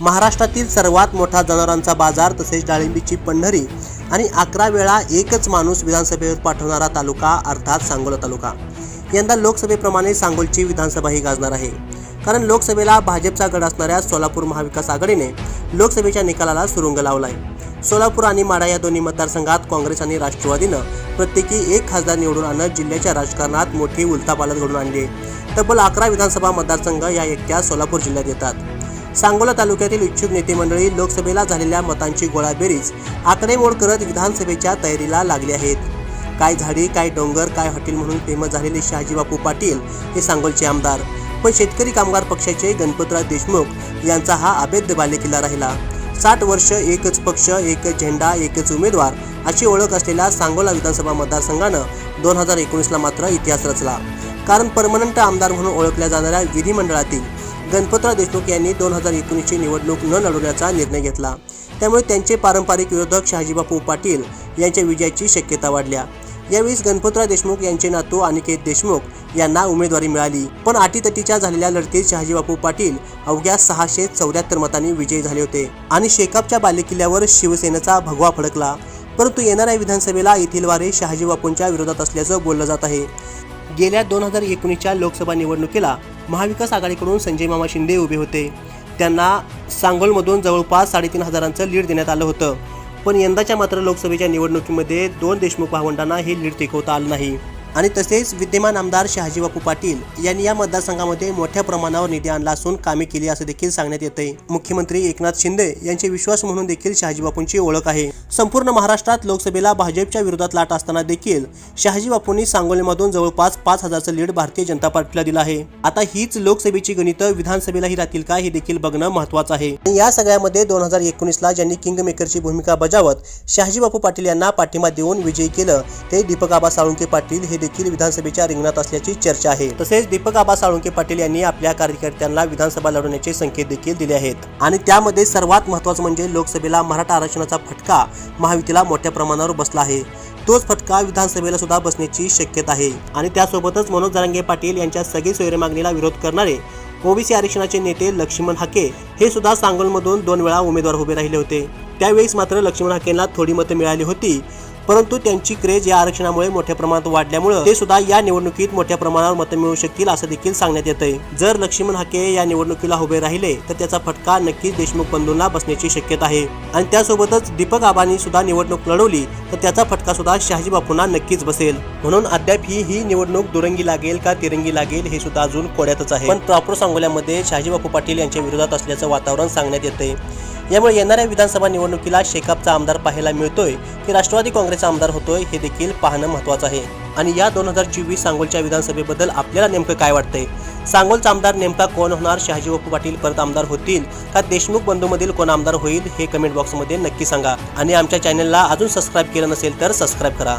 महाराष्ट्रातील सर्वात मोठा जनावरांचा बाजार तसेच डाळिंबीची पंढरी आणि अकरा वेळा एकच माणूस विधानसभेवर पाठवणारा तालुका अर्थात सांगोला तालुका. यंदा लोकसभेप्रमाणे सांगोलची विधानसभाही गाजणार आहे. कारण लोकसभेला भाजपचा गड असणाऱ्या सोलापूर महाविकास आघाडीने लोकसभेच्या निकालाला सुरुंग लावला आहे सोलापूर आणि माडा या दोन्ही मतदारसंघात काँग्रेस आणि राष्ट्रवादीनं प्रत्येकी एक खासदार निवडून आणत जिल्ह्याच्या राजकारणात मोठी उलथापालट घडून आणली तब्बल अकरा विधानसभा मतदारसंघ या एकट्या सोलापूर जिल्ह्यात येतात. सांगोला तालुक्यातील इच्छुक नेते मंडळी लोकसभेला झालेल्या मतांची गोळाबेरीज आकडेमोड करत विधानसभेच्या तयारीला लागले आहेत. काय झाडी काय डोंगर काय हॉटेल म्हणून फेमस झालेले शहाजी बापू पाटील हे सांगोलचे आमदार. पण शेतकरी कामगार पक्षाचे गणपतराव देशमुख यांचा हा अभेद्य बालेकिल्ला राहिला. साठ वर्ष एकच पक्ष एकच झेंडा एकच उमेदवार अशी ओळख असलेल्या सांगोला विधानसभा मतदारसंघानं दोन हजार एकोणीसला मात्र इतिहास रचला. कारण परमनंट आमदार म्हणून ओळखल्या जाणाऱ्या विधिमंडळातील गणपतराव देशमुख यांनी दोन हजार एकोणीसची निवडणूक न लढवण्याचा निर्णय घेतला. त्यामुळे त्यांचे पारंपरिक विरोधक शहाजीबापू पाटील यांच्या विजयाची शक्यता वाढल्या. यावेळी गणपतराव देशमुख यांचे नातू अनिकेत देशमुख यांना उमेदवारी मिळाली. पण अटीतटीच्या झालेल्या लढतीत शहाजीबापू पाटील अवघ्या सहाशे चौऱ्याहत्तर मतांनी विजयी झाले होते आणि शेकापच्या बालेकिल्ल्यावर शिवसेनेचा भगवा फडकला. परंतु येणाऱ्या विधानसभेला येथील वारे शहाजीबापूंच्या विरोधात असल्याचं बोललं जात आहे. गेल्या दोन हजार एकोणीसच्या लोकसभा निवडणुकीला महाविकास आघाडीकडून संजय मामा शिंदे उभे होते. त्यांना सांगोलमधून जवळपास साडेतीन हजारांचं लीड देण्यात आलं होतं. पण यंदाच्या मात्र लोकसभेच्या निवडणुकीमध्ये दोन देशमुख भावंडांना हे लीड टिकवता आलं नाही. आणि तसेच विद्यमान आमदार शहाजीबापू पाटील यांनी या मतदारसंघामध्ये मोठ्या प्रमाणावर निधी आणला असून कामे केली असं देखील सांगण्यात येते मुख्यमंत्री एकनाथ शिंदे यांचे विश्वास म्हणून देखील शहाजीबापूंची ओळख आहे. संपूर्ण महाराष्ट्रात लोकसभेला भाजपच्या विरोधात लाट असताना देखील शहाजीबापूंनी सांगोलीमधून जवळपास पाच हजारचं लीड भारतीय जनता पार्टीला दिलं आहे. आता हीच लोकसभेची गणित विधानसभेलाही राहतील का हे देखील बघणं महत्वाचं आहे. आणि या सगळ्यामध्ये दोन हजार एकोणीसला ज्यांनी किंग मेकरची भूमिका बजावत शहाजीबापू पाटील यांना पाठिंबा देऊन विजयी केलं ते दीपक आबा साळुंके पाटील हे देखील विधानसभेच्या रिंगणात असल्याची चर्चा आहे. तसेच दीपक आबा साळुंके पाटील यांनी आपल्या कार्यकर्त्यांना विधानसभा लढवण्याचे संकेत देखील दिले आहेत. आणि त्यामध्ये सर्वात महत्वाचं म्हणजे लोकसभेला मराठा आरक्षणाचा फटका महायुतीला मोठ्या प्रमाणावर बसला आहे. तोच फटका विधानसभेला सुद्धा बसण्याची शक्यता आहे. आणि त्यासोबतच मनोज जरांगे पाटील यांच्या सगळी सोयरे मागणीला विरोध करणारे ओबीसी आरक्षणाचे नेते लक्ष्मण हाके हे सुद्धा सांगोलमधून दोन वेळा उमेदवार उभे राहिले होते. त्यावेळेस मात्र लक्ष्मण हाकेंना थोडी मतं मिळाली होती. परंतु त्यांची क्रेज या आरक्षणामुळे मोठ्या प्रमाणात वाढल्यामुळे ते सुद्धा या निवडणुकीत मोठ्या प्रमाणावर मतं मिळू शकतील असं देखील सांगण्यात येतंय. जर लक्ष्मण हाके या निवडणुकीला उभे राहिले तर त्याचा फटका नक्कीच देशमुख बंधूंना बसण्याची शक्यता आहे. आणि त्यासोबतच दीपक आबांनी सुद्धा निवडणूक लढवली तर त्याचा फटका सुद्धा शहाजी बापूंना नक्कीच बसेल. म्हणून अद्याप ही ही निवडणूक दुरंगी लागेल का तिरंगी लागेल हे सुद्धा अजून कोड्यातच आहे. पण प्रॉपर सांगोल्यामध्ये शहाजी बापू पाटील यांच्या विरोधात असल्याचं वातावरण सांगण्यात येते यामुळे येणाऱ्या विधानसभा निवडणुकीला शेकापचा आमदार पाहायला मिळतोय. की राष्ट्रवादी काँग्रेसचा आमदार होतोय हे देखील पाहणं महत्वाचं आहे. आणि या दोन हजार चोवीस सांगोलच्या विधानसभेबद्दल आपल्याला नेमकं काय वाटतंय? सांगोलचा आमदार नेमका कोण होणार? शहाजी बापू पाटील परत आमदार होतील का? देशमुख बंधूमधील कोण आमदार होईल हे कमेंट बॉक्समध्ये नक्की सांगा. आणि आमच्या चॅनलला अजून सबस्क्राईब केलं नसेल तर सबस्क्राईब करा.